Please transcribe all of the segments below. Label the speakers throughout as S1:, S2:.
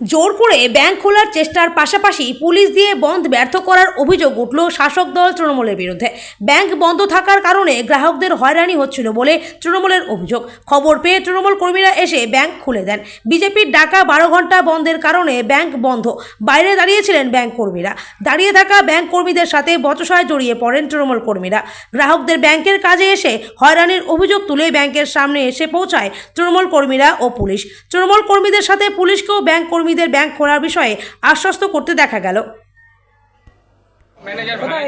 S1: জোর করে ব্যাংক খোলার চেষ্টার পাশাপাশি পুলিশ দিয়ে বন্ধ ব্যর্থ করার অভিযোগ উঠল শাসক দল তৃণমূলের বিরুদ্ধে। ব্যাংক বন্ধ থাকার কারণে গ্রাহকদের হয়রানি হচ্ছিল বলে তৃণমূলের অভিযোগ। খবর পেয়ে তৃণমূল কর্মীরা এসে ব্যাংক খুলে দেন। বিজেপির ডাকা বারো ঘণ্টা বন্ধের কারণে ব্যাংক বন্ধ। বাইরে দাঁড়িয়েছিলেন ব্যাংক কর্মীরা। দাঁড়িয়ে থাকা ব্যাংক কর্মীদের সাথে বচসায় জড়িয়ে পড়েন তৃণমূল কর্মীরা। গ্রাহকদের ব্যাংকের কাজে এসে হয়রানির অভিযোগ তুলে ব্যাংকের সামনে এসে পৌঁছায় তৃণমূল কর্মীরা ও পুলিশ। তৃণমূল কর্মীদের সাথে পুলিশকেও ব্যাংক কর্মীদের ব্যাংক খোলার বিষয়ে আশ্বস্ত করতে দেখা গেল।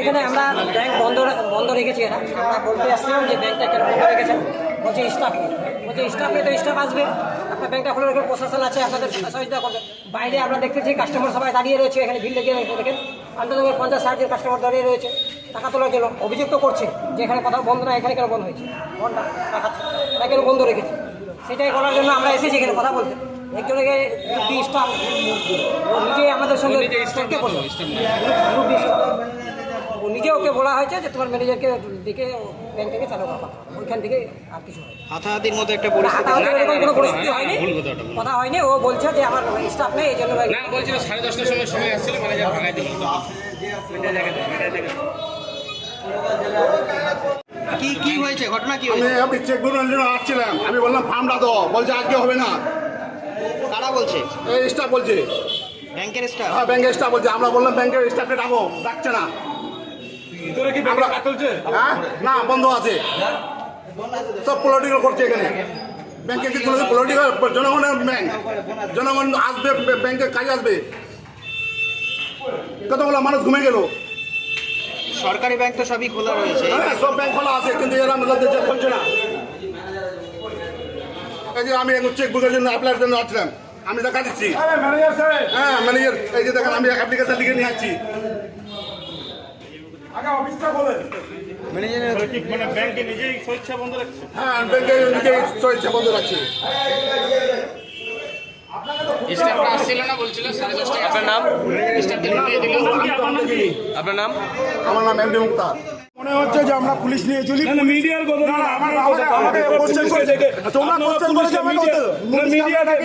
S2: এখানে আমরা বন্ধ বন্ধ রেখেছি আমরা বলতে আসছিলাম যে ব্যাংকটা কেন বন্ধ রেখেছেন বলছে স্টাফ বলছে স্টাফ তো স্টাফ আসবে। আপনার ব্যাংকটা আছে, আপনাদের বাইরে আমরা কাস্টমার সবাই দাঁড়িয়ে রয়েছে, এখানে ভিড় লেগে রয়েছে পঞ্চাশ কাস্টমার দাঁড়িয়ে রয়েছে। টাকা তোলার জন্য অভিযোগ তো করছে, যে এখানে কোথাও বন্ধ না, এখানে কেন বন্ধ হয়েছে? কেন বন্ধ রেখেছে? সেটাই করার জন্য আমরা এসেছি এখানে কথা বলতে। একজনকে নিজে আমাদের সঙ্গে বলল ও নিজে ওকে বলা হয়েছে যে তোমার ম্যানেজারকে ডেকে ব্যাংক থেকে চালু ওইখান থেকে আর কিছু হয়
S3: হাতাহাতির মতো একটা পরিস্থিতি।
S2: কোনো পরিস্থিতি হয়নি? কথা হয়নি ও বলছে যে আমার স্টাফ নেই এই জন্য
S4: না বলছিল সাড়ে দশটার সময় সময় আসছিল ম্যানেজার ভাঙাই দিল।
S3: কি কি হয়েছে? ঘটনা কি হয়েছে?
S5: আমি চেক বুকের জন্য আসছিলাম। আমি বললাম ফার্মটা তো বলছে আজকে হবে না।
S3: কারা বলছে?
S5: এই স্টাফ বলছে।
S3: ব্যাংকের স্টাফ
S5: হ্যাঁ ব্যাংকের স্টাফ বলছে। আমরা বললাম ব্যাংকের স্টাফকে ডাকো ডাকছে না। আমরা চলছে? হ্যাঁ? না বন্ধ আছে। সব পলিটিক্যাল করছে এখানে। ব্যাংকে কি পলিটিক্যাল জনগণের ব্যাংক জনগণ আসবে ব্যাংকে কাজে আসবে। কতগুলো মানুষ ঘুমে গেল?
S3: সরকারি ব্যাংক তো সবই খোলা রয়েছে।
S5: হ্যাঁ সব ব্যাংক খোলা আছে কিন্তু এরা যে না। যে আমি এখন চেক বুকের জন্য অ্যাপ্লাইয়ের জন্য আসছিলাম আমি দেখা দিচ্ছি। হ্যাঁ ম্যানেজার এই যে দেখেন আমি অ্যাপ্লিকেশন লিখে নিয়ে আসছি।
S6: মানে ব্যাংকে নিজেই স্বেচ্ছা বন্ধ রাখছে?
S5: হ্যাঁ ব্যাংকে নিজে ইচ্ছা বন্ধ রাখছি।
S4: আপনার নাম? আপনার নাম
S5: আমার নাম এমডি মুক্তার।
S6: মনে হচ্ছে যে আমরা পুলিশ নিয়ে চলি। মিডিয়ার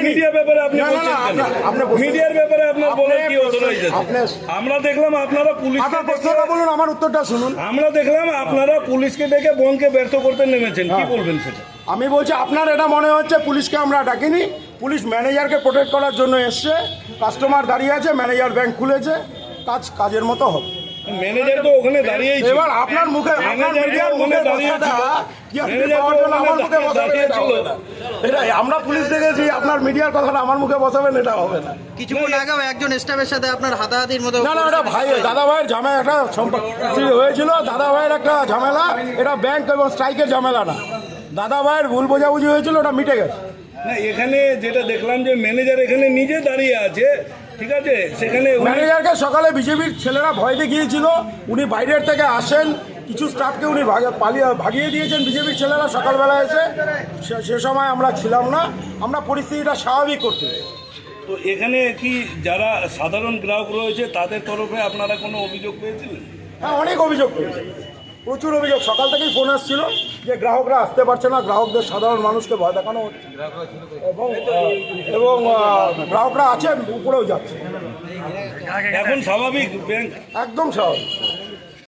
S6: মিডিয়ার ব্যাপারে আপনার
S5: আপনি
S6: বলার কি আমরা দেখলাম আপনারা পুলিশ
S5: বলুন আমার উত্তরটা শুনুন।
S6: আমরা দেখলাম আপনারা পুলিশকে ডেকে বনকে ব্যর্থ করতে নেমেছেন। কি বলবেন সেটা?
S5: আমি বলছি আপনার এটা মনে হচ্ছে পুলিশকে আমরা ডাকিনি। পুলিশ ম্যানেজারকে প্রোটেক্ট করার জন্য এসছে। কাস্টমার দাঁড়িয়ে আছে ম্যানেজার ব্যাংক খুলেছে। কাজ কাজের মতো হবে।
S6: ম্যানেজার তো ওখানে দাঁড়িয়েই ছিল।
S5: এবার আপনার মুখে আপনার মিডিয়ার
S6: ওখানে
S5: মুখে
S6: দাঁড়িয়ে
S5: কথাটা
S6: ছিল। ম্যানেজার তো
S5: আমার পুলিশ দেখেছি আপনার মিডিয়ার কথাটা আমার মুখে বসাবেন এটা হবে না।
S3: কিছুক্ষণ আগেও একজন স্টাফের সাথে আপনার হাতাহাতির মতো
S5: না না এটা ভাই দাদা ভাইয়ের ঝামেলা একটা সম্পর্ক হয়েছিল দাদা ভাইয়ের একটা ঝামেলা এটা ব্যাংক এবং স্ট্রাইকের ঝামেলা না। দাদা ভাইয়ের ভুল বোঝাবুঝি হয়েছিল ওটা মিটে গেছে।
S6: না এখানে যেটা দেখলাম যে ম্যানেজার এখানে নিজে দাঁড়িয়ে আছে ঠিক আছে? সেখানে
S5: ম্যানেজারকে সকালে বিজেপির ছেলেরা ভয় দেখিয়েছিল। উনি বাইরের থেকে আসেন। কিছু স্টাফকে উনি পালিয়ে ভাগিয়ে দিয়েছেন বিজেপির ছেলেরা সকালবেলা এসে। সে- সময় আমরা ছিলাম না। আমরা পরিস্থিতিটা স্বাভাবিক করতে।
S6: তো এখানে কি যারা সাধারণ গ্রাহক রয়েছে তাদের তরফে আপনারা কোনো অভিযোগ পেয়েছিলেন?
S5: হ্যাঁ অনেক অভিযোগ পেয়েছি। প্রচুর অভিযোগ। সকাল থেকেই ফোন আসছিল যে গ্রাহকরা আসতে পারছে না গ্রাহকদের সাধারণ মানুষকে ভয় দেখানো হচ্ছে। এবং এবং গ্রাহকরা আছে উপরেও যাচ্ছে।
S6: এখন স্বাভাবিক ব্যাংক
S5: একদম স্বাভাবিক।